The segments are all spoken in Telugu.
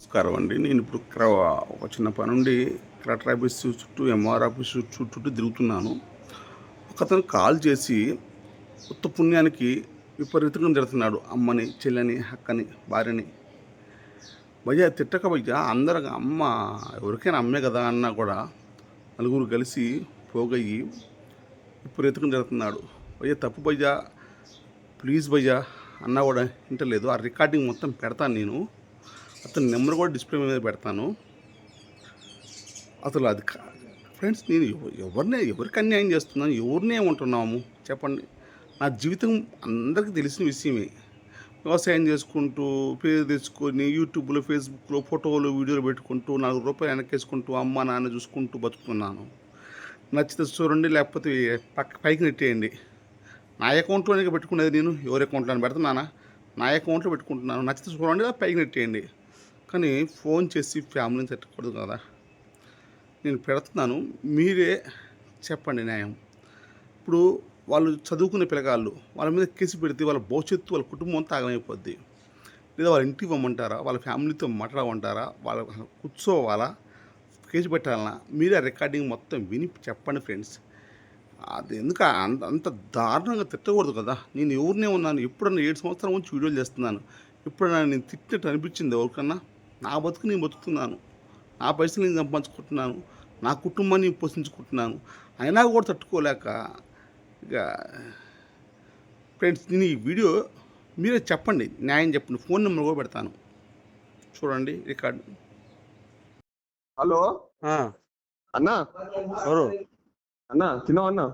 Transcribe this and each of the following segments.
నమస్కారం అండి. నేను ఇప్పుడు క్ర ఒక చిన్న పని నుండి కలెక్టర్ ఆఫీస్ చుట్టూ ఎంఆర్ ఆఫీస్ చుట్టూ చుట్టూ తిరుగుతున్నాను. ఒకతను కాల్ చేసి ఉత్త పుణ్యానికి విపరీతంగా తిడుతున్నాడు. అమ్మని చెల్లని అక్కని భార్యని. భయ్యా తిట్టక భయ్యా అందరు అమ్మ ఎవరికైనా అమ్మే కదా అన్నా కూడా నలుగురు కలిసి పోగయ్యి విపరీతంగా తిడుతున్నాడు. భయ్య తప్పు భయ్యా ప్లీజ్ భయ్యా అన్నా కూడా వింటలేదు. ఆ రికార్డింగ్ మొత్తం పెడతాను నేను. అతని నెంబర్ కూడా డిస్ప్లే మీద పెడతాను. అసలు అది ఫ్రెండ్స్ నేను ఎవరిని ఎవరికి అన్యాయం చేస్తున్నాను ఎవరినే ఉంటున్నాము చెప్పండి. నా జీవితం అందరికీ తెలిసిన విషయమే. వ్యవసాయం చేసుకుంటూ పేరు తెచ్చుకొని యూట్యూబ్లో ఫేస్బుక్లో ఫోటోలు వీడియోలు పెట్టుకుంటూ నాలుగు రూపాయలు వెనకేసుకుంటూ అమ్మ నాన్న చూసుకుంటూ బతుకుతున్నాను. నచ్చితే చూడండి లేకపోతే పక్క పైకి నెట్టేయండి. నా అకౌంట్లోనే పెట్టుకునేది నేను. ఎవరి అకౌంట్లో పెడుతున్నానా నా అకౌంట్లో పెట్టుకుంటున్నాను. నచ్చితే చూడండి పైకి నెట్టేయండి. కానీ ఫోన్ చేసి ఫ్యామిలీని తిట్టకూడదు కదా. నేను పెడుతున్నాను. మీరే చెప్పండి న్యాయం. ఇప్పుడు వాళ్ళు చదువుకునే పిల్లగాళ్ళు వాళ్ళ మీద కేసు పెడితే వాళ్ళ భవిష్యత్తు వాళ్ళ కుటుంబం అంతా ఆగమైపోద్ది. లేదా వాళ్ళ ఇంటికి ఇవ్వమంటారా వాళ్ళ ఫ్యామిలీతో మాట్లాడమంటారా? వాళ్ళ కూర్చోవాలా? కేసు పెట్టాలన్నా మీరే రికార్డింగ్ మొత్తం విని చెప్పండి ఫ్రెండ్స్. అది ఎందుకు అంత అంత దారుణంగా తిట్టకూడదు కదా. నేను ఎవరినే ఉన్నాను? ఎప్పుడన్నా ఏడు సంవత్సరాల నుంచి వీడియోలు చేస్తున్నాను. ఎప్పుడన్నా నేను తిట్టినట్టు అనిపించింది ఎవరికన్నా? నా బతుకు నేను బతుకుతున్నాను. నా పైసలు నేను సంపాదించుకుంటున్నాను. నా కుటుంబాన్ని పోషించుకుంటున్నాను. అయినా కూడా తట్టుకోలేక ఇక ఫ్రెండ్స్ నేను ఈ వీడియో మీరే చెప్పండి. న్యాయం చెప్పండి. ఫోన్ నెంబర్ కూడా పెడతాను. చూడండి రికార్డు. హలో? అన్నా? ఎవరు? అన్నా తిన్నావా అన్నా?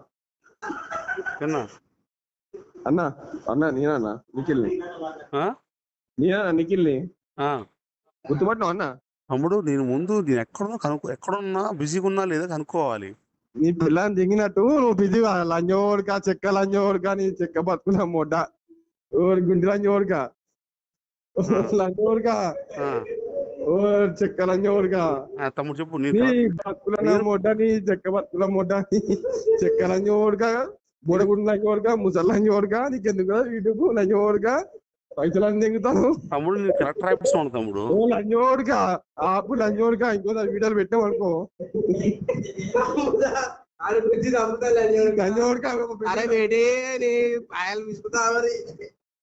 తిన్నా. అన్నా అన్నా నేనన్నా నిఖిల్ని? నేనా నిఖిల్ని? గుర్తుపట్టినావు అన్నా? తమ్ముడు నేను ముందు నేను ఎక్కడున్నా కనుక్కో ఎక్కడున్నా బిజీగా ఉన్నా లేదా కనుక్కోవాలి. నీ పిల్లని దిగినట్టు నువ్వు బిజీగా లంజోడుక చెక్క లంజోడుక నీ చెక్క బతుకున్నా మొడ్డ. ఓరి గుండి లంజోడుక. లంజోడుక. ఓ చెక్క లంజోడుక. తమ్ముడు చెప్పు నీ బతుకుల మొడ్డ నీ చెక్క బతుకుల మొడ్డ. చెక్క లంజోడుక బుడగుండు లంజోడుక ముసలి లంజోడుక నీకెందుకు యూట్యూబ్ లంజోడుక. పైసలు దిగుతాను తమ్ముడు నేను కలెక్టర్ ఆఫీస్ ఉన్నాను తమ్ముడు. ఓ లంజోడుగా ఆపు లంజోడుగా ఇంకోసారి వీడియోలు విసుకుతా మరి.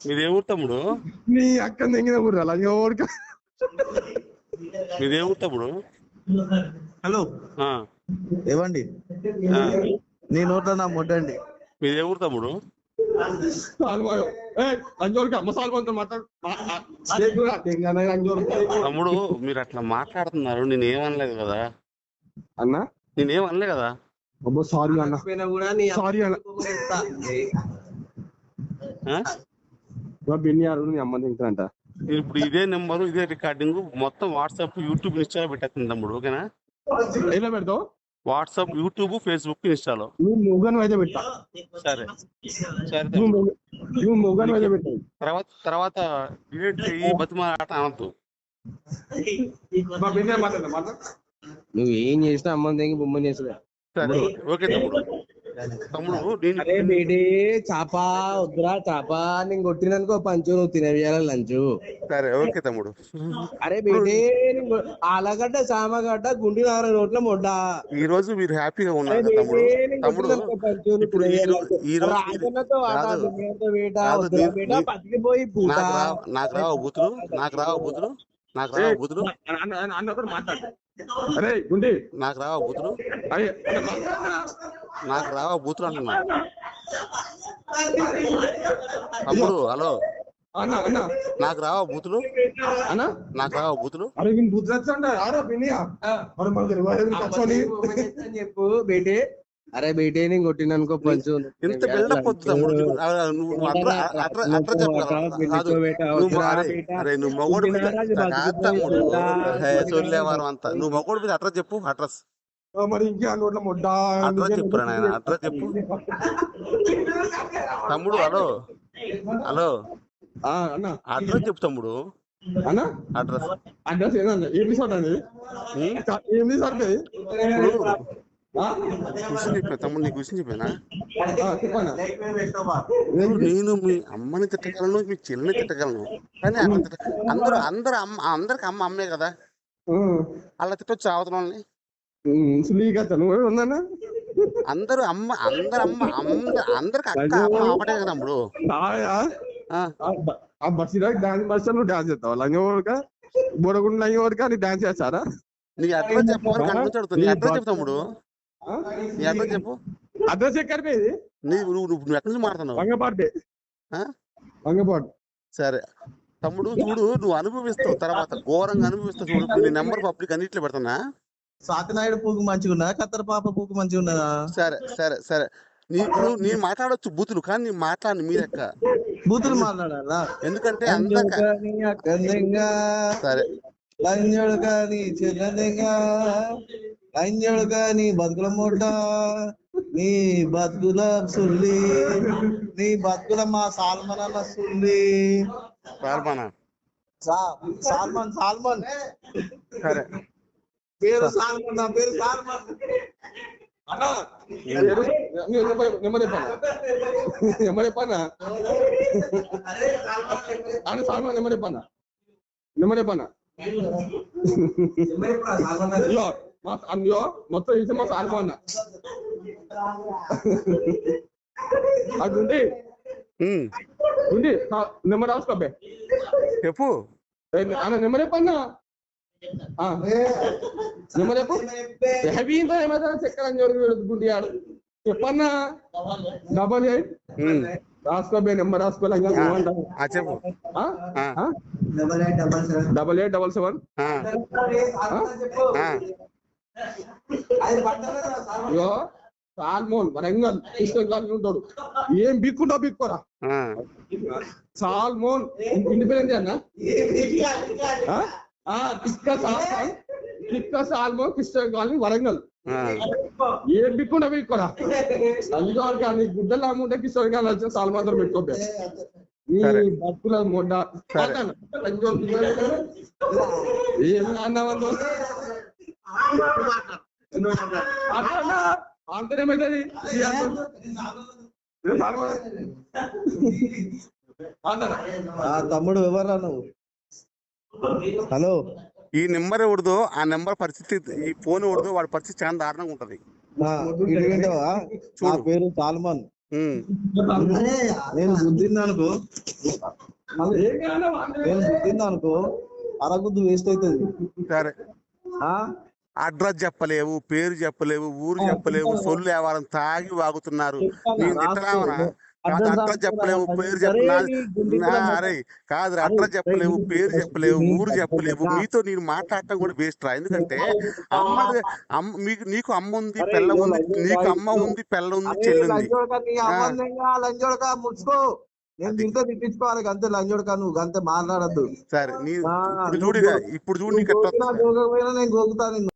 మీదే ఊరు తమ్ముడు? నీ అక్క తెంగిన కూడా లంజోడుగా మీదే ఊరు తమ్ముడు? హలో. ఆ, ఏవండి? ఆ, నీ నోట్లో నా ముడ్డండి. మీదే ఊరు తమ్ముడు? తమ్ముడు మీరు అట్లా మాట్లాడుతున్నారు. నేను ఏమనలేదు కదా? అన్న? నేనేం అనలే కదా? అబ్బో సారీ అన్న. పోయినా కూడా నీ సారీ అన్న. బిన్ని ఆరు నీ అమ్మ తింటానంట ఇప్పుడు ఇదే నెంబరు ఇదే రికార్డింగ్ మొత్తం వాట్సాప్ యూట్యూబ్ ఇన్స్టాలో పెట్టేస్తుంది తమ్ముడు ఓకేనా? ఎలా పెడతావు? వాట్సాప్ యూట్యూబ్ ఫేస్బుక్ ఇన్స్టాలో. నువ్వు మొగను అయితే పెట్టా. సరే. సరే నువ్వు తమ్ముడు. మొగ- నువ్వు మొగను అయితే పెట్టావు తర్వాత తర్వాత బతిమాలాట అనద్దు. నువ్వు ఏం చేసినా అమ్మ దగ్గర బొమ్మ చేసలే సరే. ఓకే తమ్ముడు. తమ్ముడు నేను అరే బేటే చాప వద్దురా చాప నేను కొట్టిననుకో పంచు నువ్వు తినవేయాల లంచు? సరే ఓకే తమ్ముడు. అరే బేటే ఆలగడ్డ సామగడ్డ గుండి నార రోడ్ల మొడ్డ. ఈ రోజు మీరు హ్యాపీగా ఉన్నారు తమ్ముడు? తమ్ముడు ఇప్పుడు ఈ రోజు నాకు రావు బూతులు నాకు రావు బూతులు నాకు రావు బూతులు అన్నతో మాట్లాడు. అరే గుండి. నాకు రావు బూతులు అరే నాకు రావా బూతులు అంటున్నా తమ్ముడు హలో. అన్న అన్న. నాకు రావా బూతులు అన్న? నాకు రావా బూతులు అరే చెప్పు బేటే. అరే బేటే నేను కొట్టిననుకో పంచు ఇంత బిల్డప్ నువ్వు మొగోడు అంతా నువ్వు మొగోడు మీద అడ్రస్ చెప్పు అడ్రస్. మరి ఇంకే నోట్ల ముడ్డ అడ్రస్ చెప్పురా నాయన అడ్రస్ చెప్పు. తమ్ముడు హలో. హలో. ఆ, అన్న. అడ్రస్ చెప్పు తమ్ముడు. అన్న? అడ్రస్. అడ్రస్ ఏదన్న? ఏం రిసార్ట్ అండి ఉం? ఏం క్వశ్చన్ తమ్ముడు నీకు క్వశ్చన్ చెప్పానా నేను మీ అమ్మని తిట్టగలను మీ చెల్లిని తిట్టగలను. కానీ అందరూ అందరు అమ్మ అందరికి అమ్మ అమ్మే కదా. అలా తిట్టొచ్చు అవతల వాళ్ళని? ఉందన్నా అందరూ అమ్మ అందరు అమ్మ అందరు అందరికి అక్క అమ్మ ఒకటే కదా తమ్ముడు ఆ, బస్సు డాన్స్ బస్ నువ్వు డాన్స్ చేస్తావు? లంగోడుక బుడగుండు లంగోడుక నీ డాన్స్ చేస్తారా? నీ అడ్రస్ చెప్పమని కనుక చెడుతుంది నీ అడ్రస్ చెప్పు తమ్ముడు నీ అడ్రస్ చెప్పు. అడ్రస్ ఎక్కడ నీ నువ్వు నువ్వు నువ్వు ఎక్కడి నుంచి మాట్లాడుతున్నావు? వంగపాటే ఆ? వంగపాటు సరే. తమ్ముడు చూడు నువ్వు అనుభవిస్తావు తర్వాత ఘోరంగా అనుభవిస్తావు చూడు. నీ నెంబర్ పబ్లిక్ అన్నిట్లో పెడుతున్నా సాతినాయుడు పూకు మంచిగా ఉన్నదా కత్తెర పాప పూకు మంచిగా ఉన్నదా సరే సరే సరే. నీకు నేను మాట్లాడొచ్చు బూతులు కానీ నేను మాట్లాడి మీ లెక్క. బూతులు మాట్లాడాలా? ఎందుకంటే అందాక సరే. లంజోడు కానీ చిన్నదిగా లంజోడు కానీ బతుకుల మూట నీ బతుకుల సుల్లి నీ బతుకుల మా సాల్మన్ అన్న సుల్లి. పాల్పనా సా- సాల్మన్ సాల్మన్. సరే. పేరు సాల్మన్ నా పేరు సాల్మన్. పన్న అని సాల్మా నెమ్మది పన్న నెమ్మది పన్న అయ్యో మా అయ్యో మొత్తం ఇది మా సాల్మా అన్న అది ఉంది ఉంది నెమ్మది రాసుకోబే చెప్పు అన్న నెమ్మది పన్న నెమ్మది చెప్పు హెవీ ఏమైనా చక్కెర గుండియాడు చెప్పన్నా డబల్ ఎయిట్ రాసుకోబే నెంబర్ చెప్పు ఆ? డబల్ ఎయిట్ డబల్ సెవెన్ అయ్యో సాల్మోన్? వరంగల్ కాలనీ ఉంటాడు. ఏం బిక్కుంటావు బిక్కోరా? సాల్మోన్ ఇండిపెండెంట్ అన్న? టిక్క సాల్మోన్ కృష్ణ కాలనీ వరంగల్. ఏం బిక్కుండా బిక్కోరా? అందులో కానీ గుడ్డలు అమ్ముంటే కిషోర్ గారు వచ్చిన సాల్మాన్ పెట్టుకోబే. ఈ సరే. బతుకుల మొడ్డ. ఏం అన్నావు తమ్ముడు ఎవరా నువ్వు. హలో. ఈ నెంబర్ ఎవరిదో ఆ నెంబర్ పరిస్థితి ఈ ఫోన్ ఎవరిదో వాడి పరిస్థితి చాలా దారుణంగా ఉంటది. నా పేరు సాల్మన్. నేను బుద్ధింది అనుకో. నేను బుద్ధింది అనుకో అరగుద్దు వేస్ట్ అవుతుంది. సరే. ఆ? అడ్రస్ చెప్పలేవు పేరు చెప్పలేవు ఊరు చెప్పలేవు సొల్లు వ్యవహారం తాగి వాగుతున్నారు. నేను అడ్రస్ చెప్పలేవు పేరు చెప్పనా అరే కాదు అడ్రస్ చెప్పలేవు పేరు చెప్పలేవు ఊరు చెప్పలేవు. మీతో నేను మాట్లాడటం కూడా వేస్ట్ రా. ఎందుకంటే అమ్మ మీకు నీకు అమ్మ ఉంది పెళ్ళ ఉంది నీకు అమ్మ ఉంది పెళ్ళ ఉంది చెల్లి నేను దీంతో తిట్టించుకోవాలి అంతే లంజోడక నువ్వు అంతే మాట్లాడద్దు. సరే చూడు ఇప్పుడు చూడు నేను గోకుతా నిన్ను